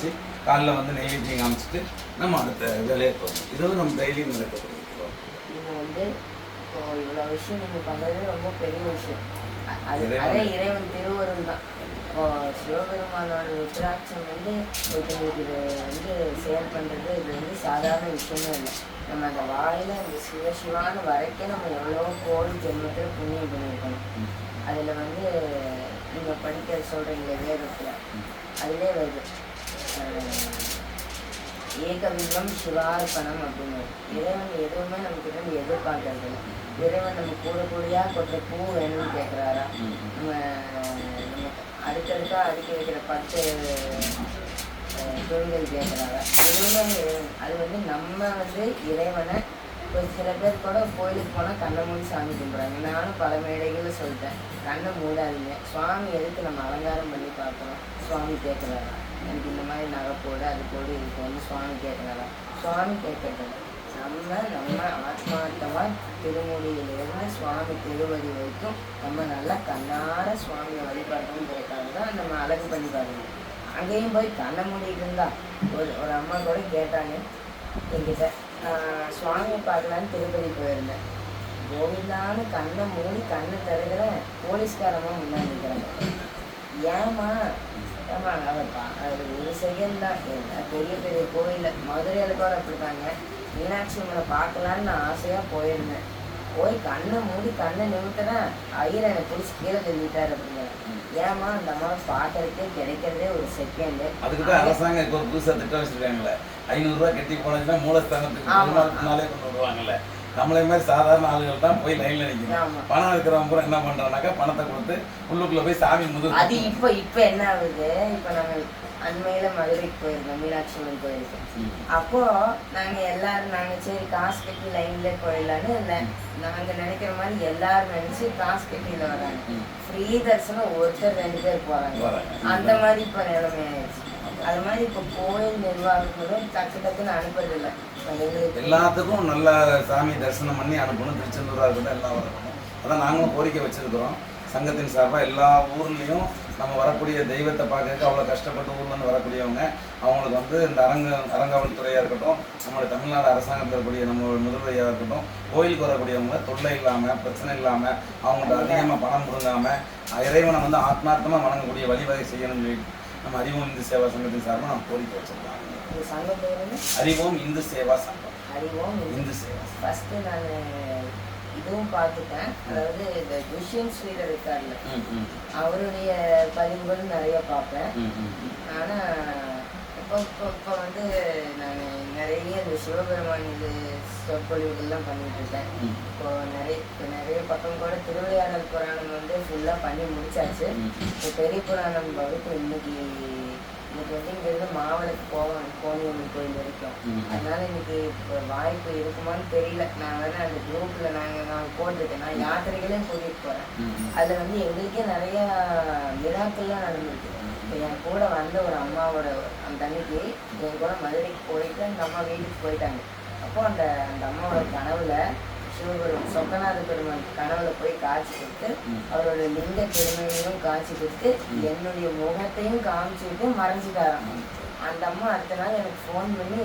வச்சு காலைல வந்து நெய்வேத்தியம் காமிச்சிட்டு நம்ம அடுத்த வேலையை போகணும். இதுவும் நம்ம டெய்லியும் நடக்கக்கூடிய நீங்க வந்து இப்போ இவ்வளோ விஷயம் நீங்க பண்றது ரொம்ப பெரிய விஷயம். அது. அதே இறைவன் திருவருள் தான். இப்போ சிவபெருமானோட ருத்ராட்சம் வந்து ஒருத்தங்களுக்கு இது வந்து செயல் பண்றது இது வந்து சாதாரண விஷயமே இல்லை. நம்ம அந்த வாயில அந்த சிவ சிவான்னு வரைக்கும் நம்ம எவ்வளோ கோடி ஜென்மத்தில் புண்ணியம் பண்ணியிருக்கணும். அதில் வந்து நீங்க படிக்க சொல்றீங்க வேதத்தில். அதிலே வருது. ஏகவில்லம் சிவார்ப்பணம் அப்படின்னு இறைவன் எதுவுமே நம்ம கிட்ட இருந்து எதிர்பார்க்கறது இல்லை. இறைவன் நம்ம கூட கூடியா கொட்ட பூ வேணும்னு கேட்குறாரா நம்ம அடுத்தடுத்தா அடுக்கி வைக்கிற பத்து தொழில்கள் கேட்குறாரா எதுவுமே இறைவன் அது வந்து நம்ம வந்து இறைவனை இப்போ சில பேர் கூட கோயிலுக்கு போனால் கண்ணை மூடி சாமி கும்பிட்றாங்க. நானும் பல மேடைகளில் சொல்லிட்டேன் கண்ணை மூடாதீங்க. சுவாமி எதுக்கு நம்ம அலங்காரம் பண்ணி பார்க்குறோம் சுவாமி கேட்குறாரா? எனக்கு இந்த மாதிரி நகை போடு அது போடு இதுக்கு வந்து சுவாமி கேட்குறாரா? சுவாமி கேட்குறது நம்ம நம்ம ஆத்மார்த்தமாக திருமொழியிலிருந்து சுவாமி திருவடி வரைக்கும் நம்ம நல்லா கண்ணார சுவாமியை வழிபடணுங்கிறதுக்காக தான் நம்ம அழகு பண்ணி பாருங்க அங்கேயும் போய் கண்ணை மூடிட்டு இருந்தா ஒரு ஒரு அம்மா கூட கேட்டாங்க என்கிட்ட. நான் சுவாமியை பார்க்கலான்னு திருப்பதி போயிருந்தேன். கோவிந்தான்னு கண்ணை மூடி கண்ணை திறக்கிறேன் போலீஸ்காரமா முன்னாடி நிற்கிறாங்க ஏமா ஏமா அவர் அது ஒரு செகண்ட் தான். பெரிய பெரிய கோயில் மதுரையில் கூட அப்படித்தாங்க. மீனாட்சி அம்மனை பார்க்கலான்னு நான் ஆசையாக போயிருந்தேன். போய் கண்ணை மூடி கண்ணை நிமித்துறேன் ஐயர் என்னை பிடிச்சி கீழே தள்ளிட்டார் அப்படிங்கிறேன் ஏம்மா அந்த அம்மாவை பார்க்கறதுக்கே கிடைக்கிறதே ஒரு செகண்டு அதுக்கு தான் அரசாங்கம் இப்போ ஒரு புதுசாக திட்டம் வச்சிருக்காங்களே. ஐநூறுரூவா கட்டி போனதுன்னா மூலஸ்தானத்துக்கு நாளே கொண்டு வருவாங்கல்ல. நம்மளே மாதிரி சாதாரண ஆளுகள் தான் போய் லைன்ல நிற்கணும். பணம் இருக்கிறவங்க பூரா என்ன பண்றானாக்கா பணத்தை கொடுத்து உள்ளுக்குள்ள போய் சாமி முது அது இப்போ இப்போ என்ன ஆகுது இப்போ நாங்கள் அண்மையில் மதுரைக்கு போயிருக்கோம் மீனாட்சி அம்மன் கோயிலுக்கு. அப்போ நாங்க எல்லாரும் நாங்க சரி காசு கட்டி லைன்ல போயிடலான்னு நாங்க நினைக்கிற மாதிரி எல்லாரும் நினைச்சு காசு கட்டியில வராங்க. ஃப்ரீ தரிசனம் ஒருத்தர் ரெண்டு பேர் போறாங்க. அந்த மாதிரி இப்போ நிலைமை ஆயிடுச்சு அது மாதிரி இப்போ கோயில் நிர்வாகங்களும் டக்கு டக்குன்னு அனுப்புறது இல்லை எல்லாத்துக்கும் நல்ல சாமி தரிசனம் பண்ணி அனுப்பணும். திருச்செந்தூராக இருக்கட்டும் எல்லாம் வரணும். அதான் நாங்களும் கோரிக்கை வச்சிருக்கிறோம். சங்கத்தின் சார்பாக எல்லா ஊர்லேயும் நம்ம வரக்கூடிய தெய்வத்தை பார்க்கறதுக்கு அவ்வளோ கஷ்டப்பட்டு ஊர்லேருந்து வரக்கூடியவங்க அவங்களுக்கு வந்து இந்த அரங்க அரங்காவல்துறையாக இருக்கட்டும் நம்மளுடைய தமிழ்நாடு அரசாங்கத்தில் இருக்கக்கூடிய நம்ம முதல்வரையாக இருக்கட்டும் கோயிலுக்கு வரக்கூடியவங்க தொல்லை இல்லாமல் பிரச்சனை இல்லாமல் அவங்கள்ட்ட அதிகமாக பணம் கொடுங்காமல் இறைவனை வந்து ஆத்மார்த்தமாக வணங்கக்கூடிய வழிவகை செய்யணும்னு சொல்லி நம்ம அறிவோம் இந்து சேவா சங்கத்தின் சார்பாக நம்ம கோரிக்கை வச்சிருக்காங்க. இந்த சங்கம் பேர் வந்து அறிவோம் இந்து சேவா சங்கம். அறிவோம் இந்து சேவா ஃபஸ்ட்டு நான் இதுவும் பார்த்துட்டேன். அதாவது இந்த துஷ்யன் ஸ்ரீதர் இருக்கார்ல அவருடைய பதிவுகள் நிறைய பார்ப்பேன். ஆனால் இப்போ இப்போ இப்போ வந்து நான் நிறைய இந்த சிவபெருமான் இது சொற்பொழிவுகள்லாம் பண்ணிட்டு இருக்கேன். இப்போ நிறைய இப்போ நிறைய பக்கம் கூட திருவிளையாடல் புராணம் வந்து ஃபுல்லாக பண்ணி முடிச்சாச்சு. இப்போ பெரிய புராணம் வகுப்பு இன்னைக்கு இன்னைக்கு வந்து இங்கேருந்து மாவளுக்கு போவேன் கோணியம்மன் கோயில் வரைக்கும். அதனால இன்னைக்கு இப்போ வாய்ப்பு இருக்குமான்னு தெரியல நான் வேணா அந்த குரூப்பில் நாங்கள் நான் போட்டிருக்கேன் நான் யாத்திரைகளையும் கூட்டிகிட்டு போகிறேன். அதில் வந்து எங்களுக்கே நிறைய விழாக்கள்லாம் நடந்திருக்கு இப்போ என் கூட வந்த ஒரு அம்மாவோட அந்த அன்னைக்கு என் கூட மதுரைக்கு போயிட்டு அந்த அம்மா வீட்டுக்கு போயிட்டாங்க அப்போ அந்த அந்த அம்மாவோட கனவுல சிவபெருமான் சொக்கநாத பெருமான் கனவுல போய் காட்சி கொடுத்து. அவரோட லிங்க பெருமையையும் காட்சி கொடுத்து என்னுடைய முகத்தையும் காமிச்சுட்டு மறைஞ்சிட்டாராம் அந்த அம்மா அடுத்த நாள் எனக்கு ஃபோன் பண்ணி.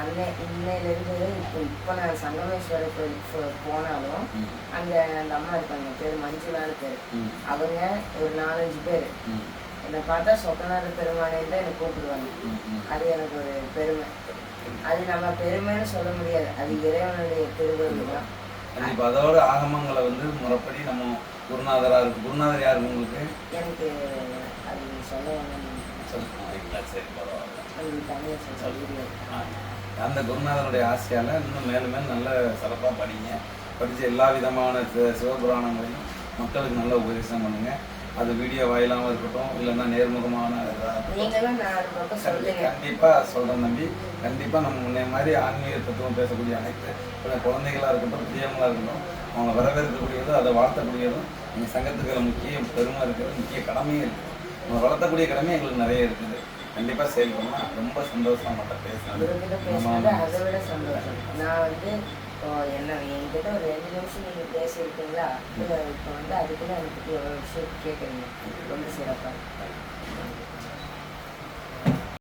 அன்னை இன்னையிலேருந்து இப்போ இப்போ நான் சங்கமேஸ்வரர் கோயிலுக்கு போனாலும். அங்கே அந்த அம்மா இருக்காங்க பேர் மஞ்சுளான்னு பேர். அவங்க ஒரு நாலஞ்சு பேர். என்னை பார்த்தா சொக்கநாத பெருமானே தான் என்னை கூப்பிடுவாங்க. அது எனக்கு ஒரு பெருமை. அது நம்ம பெருமைன்னு சொல்ல முடியாது. அது இறைவனுடைய திருவருள் தான் கண்டிப்பா. அதோட ஆகமங்களை வந்து முறைப்படி நம்ம குருநாதரா இருக்கு. குருநாதர் யாரு உங்களுக்கு? எனக்கு அது சொல்ல சரி. அந்த குருநாதனுடைய ஆசையால இன்னும் மேலும் மேலும் நல்ல சிறப்பா படிங்க. படிச்சு எல்லா விதமான சிவபுராணங்களையும் மக்களுக்கு நல்ல உபதேசம் பண்ணுங்க. அது வீடியோ வாயிலாம இருக்கட்டும் இல்லைன்னா நேர்முகமான இதா இருக்கட்டும். நீங்களும் நாலு பக்கம் கண்டி- சொல்லுங்க கண்டிப்பா சொல்றேன் தம்பி. கண்டிப்பா நம்ம முன்னே மாதிரி ஆன்மீக தத்துவம் பேசக்கூடிய அனைத்து குழ- குழந்தைகளா இருக்கட்டும் பெரியவங்களா இருக்கட்டும் அவங்க வரவேற்கக்கூடியதும் அதை வாழ்த்தக்கூடியதும் எங்கள் சங்கத்துக்கு முக்கிய பெருமை இருக்கிறது முக்கிய கடமையும் இருக்குது. நம்ம வளர்த்தக்கூடிய கடமை எங்களுக்கு நிறைய இருக்குது. கண்டிப்பா செயல்படலாம். ரொம்ப சந்தோஷம் மட்டும் பேசுனது. இவர்கிட்ட பேசுனது அதை விட சந்தோஷம். நான் வந்து இப்போ என்ன என்கிட்ட ஒரு ரெண்டு நிமிஷம் நீங்கள் பேசியிருக்கீங்களா? இல்லை இப்போ வந்து அதுக்குள்ளே எனக்கு ஒரு விஷயம் கேட்குறீங்க. ரொம்ப சிறப்பாக